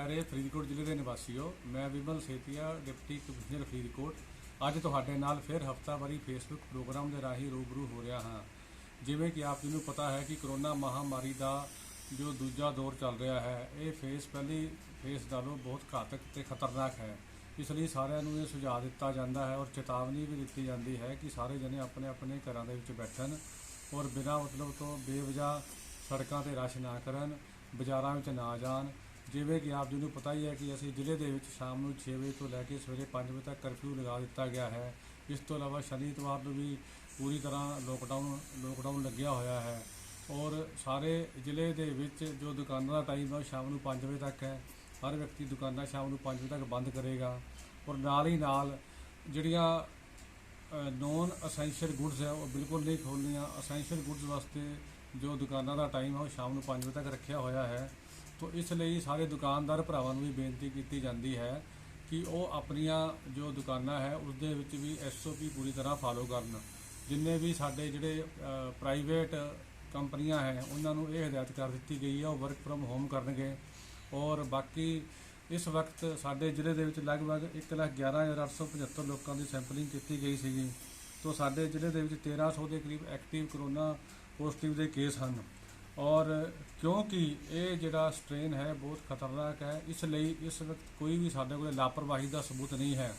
ਪਿਆਰੇ ਫਰੀਦਕੋਟ ਜ਼ਿਲ੍ਹੇ ਦੇ ਨਿਵਾਸੀਓ, ਮੈਂ ਵਿਮਲ ਸੇਤੀਆ, ਡਿਪਟੀ ਕਮਿਸ਼ਨਰ ਫਰੀਦਕੋਟ। ਅੱਜ ਤੁਹਾਡੇ ਨਾਲ ਫਿਰ ਹਫਤਾਵਾਰੀ ਫੇਸਬੁੱਕ ਪ੍ਰੋਗਰਾਮ ਦੇ ਰਾਹੀਂ ਰੂਬਰੂ ਹੋ ਰਿਹਾ ਹਾਂ। ਜਿਵੇਂ ਕਿ ਆਪ ਜੀ ਨੂੰ ਪਤਾ ਹੈ ਕਿ ਕਰੋਨਾ ਮਹਾਮਾਰੀ ਦਾ ਜੋ ਦੂਜਾ ਦੌਰ ਚੱਲ ਰਿਹਾ ਹੈ, ਇਹ ਫੇਸ ਪਹਿਲੀ ਫੇਸ ਨਾਲੋਂ ਬਹੁਤ ਘਾਤਕ ਤੇ ਖਤਰਨਾਕ ਹੈ। ਇਸ ਲਈ ਸਾਰਿਆਂ ਨੂੰ ਇਹ ਸੁਝਾਅ ਦਿੱਤਾ ਜਾਂਦਾ ਹੈ ਔਰ ਚੇਤਾਵਨੀ ਵੀ ਦਿੱਤੀ ਜਾਂਦੀ ਹੈ ਕਿ ਸਾਰੇ ਜਣੇ ਆਪਣੇ ਆਪਣੇ ਘਰਾਂ ਦੇ ਵਿੱਚ ਬੈਠਣ ਔਰ ਬਿਨਾਂ ਮਤਲਬ ਤੋਂ ਬੇਵਜ੍ਹਾ ਸੜਕਾਂ ਤੇ ਰਸ਼ ਨਾ ਕਰਨ, ਬਾਜ਼ਾਰਾਂ ਵਿੱਚ ਨਾ ਜਾਣ ਜਿਵੇਂ ਕਿ ਆਪ ਜੀ ਨੂੰ ਪਤਾ ਹੀ ਹੈ ਕਿ ਅਸੀਂ ਜ਼ਿਲ੍ਹੇ ਦੇ ਵਿੱਚ ਸ਼ਾਮ ਨੂੰ 6 ਵਜੇ ਤੋਂ ਲੈ ਕੇ ਸਵੇਰੇ 5 ਵਜੇ ਤੱਕ ਕਰਫਿਊ ਲਗਾ ਦਿੱਤਾ ਗਿਆ ਹੈ। ਇਸ ਤੋਂ ਇਲਾਵਾ ਸ਼ਨੀ ਇਤਵਾਰ ਨੂੰ ਵੀ ਪੂਰੀ ਤਰ੍ਹਾਂ ਲੋਕਡਾਊਨ ਲੋਕਡਾਊਨ ਲੱਗਿਆ ਹੋਇਆ ਹੈ। ਔਰ ਸਾਰੇ ਜ਼ਿਲ੍ਹੇ ਦੇ ਵਿੱਚ ਜੋ ਦੁਕਾਨਾਂ ਦਾ ਟਾਈਮ ਹੈ ਉਹ ਸ਼ਾਮ ਨੂੰ 5 ਵਜੇ ਤੱਕ ਹੈ। ਹਰ ਵਿਅਕਤੀ ਦੁਕਾਨਾਂ ਸ਼ਾਮ ਨੂੰ 5 ਵਜੇ ਤੱਕ ਬੰਦ ਕਰੇਗਾ। ਔਰ ਨਾਲ ਹੀ ਨਾਲ ਜਿਹੜੀਆਂ ਨੋਨ ਅਸੈਂਸ਼ੀਅਲ ਗੁੱਡਸ ਹੈ, ਉਹ ਬਿਲਕੁਲ ਨਹੀਂ ਖੋਲ੍ਹਣੀਆਂ। ਅਸੈਂਸ਼ੀਅਲ ਗੁੱਡਸ ਵਾਸਤੇ ਜੋ ਦੁਕਾਨਾਂ ਦਾ ਟਾਈਮ ਹੈ, ਉਹ ਸ਼ਾਮ ਨੂੰ 5 ਵਜੇ ਤੱਕ ਰੱਖਿਆ ਹੋਇਆ ਹੈ। ਤੋਂ ਇਸ ਲਈ ਸਾਰੇ ਦੁਕਾਨਦਾਰ ਭਰਾਵਾਂ ਨੂੰ ਵੀ ਬੇਨਤੀ ਕੀਤੀ ਜਾਂਦੀ ਹੈ ਕਿ ਉਹ ਆਪਣੀਆਂ ਜੋ ਦੁਕਾਨਾਂ ਹੈ ਉਸ ਦੇ ਵਿੱਚ ਵੀ ਐਸਓਪੀ ਪੂਰੀ ਤਰ੍ਹਾਂ ਫਾਲੋ ਕਰਨ। ਜਿੰਨੇ ਵੀ ਸਾਡੇ ਜਿਹੜੇ ਪ੍ਰਾਈਵੇਟ ਕੰਪਨੀਆਂ ਹੈ, ਉਹਨਾਂ ਨੂੰ ਇਹ ਹਦਾਇਤ ਕਰ ਦਿੱਤੀ ਗਈ ਹੈ, ਉਹ ਵਰਕ ਫਰਮ ਹੋਮ ਕਰਨਗੇ। ਔਰ ਬਾਕੀ ਇਸ ਵਕਤ ਸਾਡੇ ਜ਼ਿਲ੍ਹੇ ਦੇ ਵਿੱਚ ਲਗਭਗ 111875 ਲੋਕਾਂ ਦੀ ਸੈਂਪਲਿੰਗ ਕੀਤੀ ਗਈ ਸੀਗੀ। ਤੋਂ ਸਾਡੇ ਜ਼ਿਲ੍ਹੇ ਦੇ ਵਿੱਚ 1300 ਦੇ ਕਰੀਬ ਐਕਟਿਵ ਕਰੋਨਾ ਪੋਜ਼ਿਟਿਵ ਦੇ ਕੇਸ ਹਨ। ਔਰ ਕਿਉਂਕਿ ਇਹ ਜਿਹੜਾ ਸਟ੍ਰੇਨ ਹੈ ਬਹੁਤ ਖਤਰਨਾਕ ਹੈ, ਇਸ ਲਈ ਇਸ ਵਕਤ ਕੋਈ ਵੀ ਸਾਡੇ ਕੋਲ ਲਾਪਰਵਾਹੀ ਦਾ ਸਬੂਤ ਨਹੀਂ ਹੈ।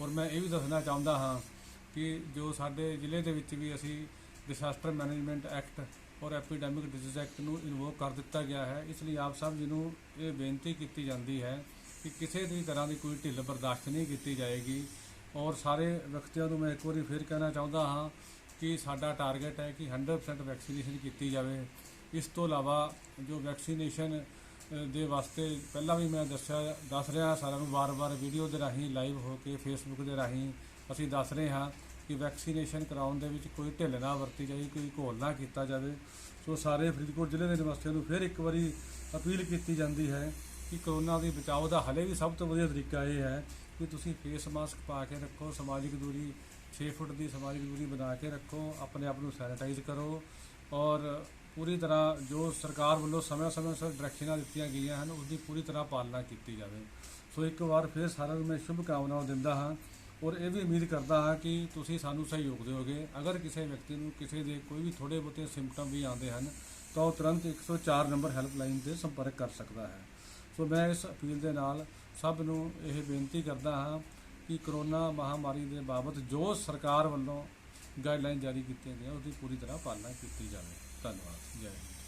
ਔਰ ਮੈਂ ਇਹ ਵੀ ਦੱਸਣਾ ਚਾਹੁੰਦਾ ਹਾਂ ਕਿ ਜੋ ਸਾਡੇ ਜ਼ਿਲ੍ਹੇ ਦੇ ਵਿੱਚ ਵੀ ਅਸੀਂ ਡਿਸਾਸਟਰ ਮੈਨੇਜਮੈਂਟ ਐਕਟ ਔਰ ਐਪੀਡੈਮਿਕ ਡਿਜ਼ੀਜ਼ ਐਕਟ ਨੂੰ ਇਨਵੋਕ ਕਰ ਦਿੱਤਾ ਗਿਆ ਹੈ, ਇਸ ਲਈ ਆਪ ਸਭ ਜੀ ਨੂੰ ਇਹ ਬੇਨਤੀ ਕੀਤੀ ਜਾਂਦੀ ਹੈ ਕਿ ਕਿਸੇ ਵੀ ਤਰ੍ਹਾਂ ਦੀ ਕੋਈ ਢਿੱਲ ਬਰਦਾਸ਼ਤ ਨਹੀਂ ਕੀਤੀ ਜਾਏਗੀ। ਔਰ ਸਾਰੇ ਵਿਅਕਤੀਆਂ ਨੂੰ ਮੈਂ ਇੱਕ ਵਾਰੀ ਫਿਰ ਕਹਿਣਾ ਚਾਹੁੰਦਾ ਹਾਂ ਕਿ ਸਾਡਾ ਟਾਰਗੇਟ ਹੈ ਕਿ 100% ਵੈਕਸੀਨੇਸ਼ਨ ਕੀਤੀ ਜਾਵੇ। ਇਸ ਤੋਂ ਇਲਾਵਾ ਜੋ ਵੈਕਸੀਨੇਸ਼ਨ ਦੇ ਵਾਸਤੇ ਪਹਿਲਾਂ ਵੀ ਮੈਂ ਦੱਸਿਆ, ਦੱਸ ਰਿਹਾ ਸਾਰਿਆਂ ਨੂੰ ਵਾਰ-ਵਾਰ ਵੀਡੀਓ ਦੇ ਰਾਹੀਂ, ਲਾਈਵ ਹੋ ਕੇ ਫੇਸਬੁੱਕ ਦੇ ਰਾਹੀਂ ਅਸੀਂ ਦੱਸ ਰਹੇ ਹਾਂ ਕਿ ਵੈਕਸੀਨੇਸ਼ਨ ਕਰਾਉਣ ਦੇ ਵਿੱਚ ਕੋਈ ਢਿੱਲ ਨਾ ਵਰਤੀ ਜਾਏ, ਕੋਈ ਘੋਲ ਨਾ ਕੀਤਾ ਜਾਵੇ। ਸੋ ਸਾਰੇ ਫਰੀਦਕੋਟ ਜ਼ਿਲ੍ਹੇ ਦੇ ਨਿਵਾਸੀਆਂ ਨੂੰ ਫਿਰ ਇੱਕ ਵਾਰੀ ਅਪੀਲ ਕੀਤੀ ਜਾਂਦੀ ਹੈ ਕਿ ਕਰੋਨਾ ਦੇ ਬਚਾਓ ਦਾ ਹਲੇ ਵੀ ਸਭ ਤੋਂ ਵਧੀਆ ਤਰੀਕਾ ਇਹ ਹੈ ਕਿ ਤੁਸੀਂ ਫੇਸ ਮਾਸਕ ਪਾ ਕੇ ਰੱਖੋ, ਸਮਾਜਿਕ ਦੂਰੀ 6 ਫੁੱਟ ਦੀ ਸਮਾਜਿਕ ਦੂਰੀ ਬਣਾ ਕੇ ਰੱਖੋ, ਆਪਣੇ ਆਪ ਨੂੰ ਸੈਨੀਟਾਈਜ਼ ਕਰੋ ਔਰ ਪੂਰੀ ਤਰ੍ਹਾਂ ਜੋ ਸਰਕਾਰ ਵੱਲੋਂ ਸਮੇਂ-ਸਮੇਂ ਸਿਰ ਡਾਇਰੈਕਸ਼ਨਾਂ ਦਿੱਤੀਆਂ ਗਈਆਂ ਹਨ ਉਸ ਦੀ ਪੂਰੀ ਤਰ੍ਹਾਂ ਪਾਲਣਾ ਕੀਤੀ ਜਾਵੇ। ਸੋ ਇੱਕ ਵਾਰ ਫਿਰ ਸਾਰਿਆਂ ਨੂੰ ਮੈਂ ਸ਼ੁਭ ਕਾਮਨਾਵਾਂ ਦਿੰਦਾ ਹਾਂ ਔਰ ਇਹ ਵੀ ਉਮੀਦ ਕਰਦਾ ਹਾਂ ਕਿ ਤੁਸੀਂ ਸਾਨੂੰ ਸਹਿਯੋਗ ਦਿਓਗੇ। ਅਗਰ ਕਿਸੇ ਵਿਅਕਤੀ ਨੂੰ ਕਿਸੇ ਦੇ ਕੋਈ ਵੀ ਥੋੜੇ ਬਹੁਤੇ ਸਿੰਪਟਮ ਵੀ ਆਉਂਦੇ ਹਨ, ਤਾਂ ਉਹ ਤੁਰੰਤ 104 ਨੰਬਰ ਹੈਲਪਲਾਈਨ ਤੇ ਸੰਪਰਕ ਕਰ ਸਕਦਾ ਹੈ। ਸੋ ਮੈਂ ਇਸ ਅਪੀਲ ਦੇ ਨਾਲ ਸਭ ਨੂੰ ਇਹ ਬੇਨਤੀ ਕਰਦਾ ਹਾਂ ਕਿ ਕਰੋਨਾ ਮਹਾਮਾਰੀ ਦੇ ਬਾਬਤ ਜੋ ਸਰਕਾਰ ਵੱਲੋਂ ਗਾਈਡਲਾਈਨ ਜਾਰੀ ਕੀਤੀਆਂ ਗਈਆਂ ਉਸ ਦੀ ਪੂਰੀ ਤਰ੍ਹਾਂ ਪਾਲਣਾ ਕੀਤੀ ਜਾਵੇ। ったのはじゃあ